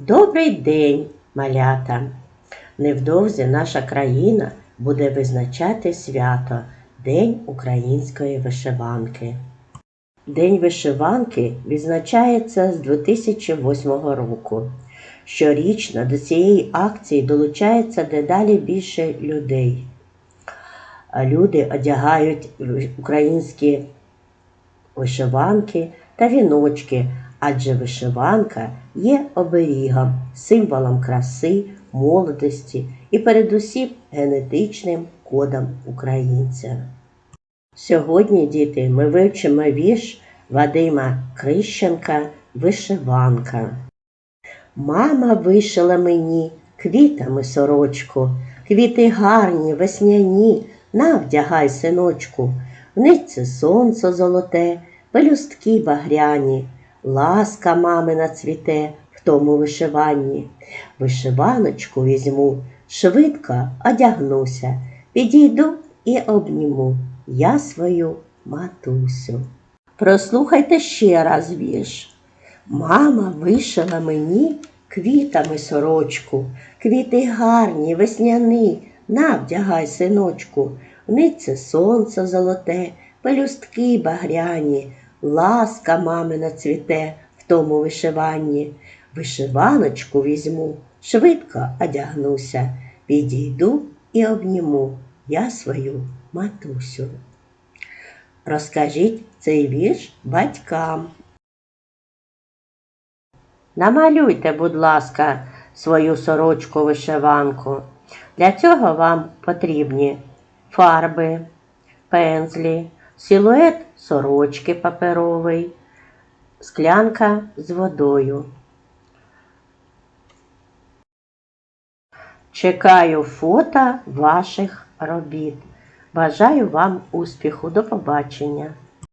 Добрий день, малята! Невдовзі наша країна буде визначати свято День української вишиванки. День вишиванки відзначається з 2008 року. Щорічно до цієї акції долучається дедалі більше людей. Люди одягають українські вишиванки та віночки, адже вишиванка є оберігом, символом краси, молодості і передусім генетичним кодом українця. Сьогодні, діти, ми вивчимо вірш Вадима Крищенка Вишиванка. Мама вишила мені квітами сорочку, квіти гарні, весняні, навдягай, синочку, в нитці сонце золоте, пелюстки багряні, ласка мамина цвіте в тому вишиванні. Вишиваночку візьму, швидко одягнуся, підійду і обніму я свою матусю. Прослухайте ще раз вірш. Мама вишила мені квітами сорочку, квіти гарні, весняні, навдягай, синочку, в сонце золоте, пелюстки багряні, ласка мамина цвіте в тому вишиванні. Вишиваночку візьму, швидко одягнуся, підійду і обніму я свою матусю. Розкажіть цей вірш батькам. Намалюйте, будь ласка, свою сорочку вишиванку. Для цього вам потрібні фарби, пензлі, силует сорочки паперовий, склянка з водою. Чекаю фото ваших робіт. Бажаю вам успіху. До побачення!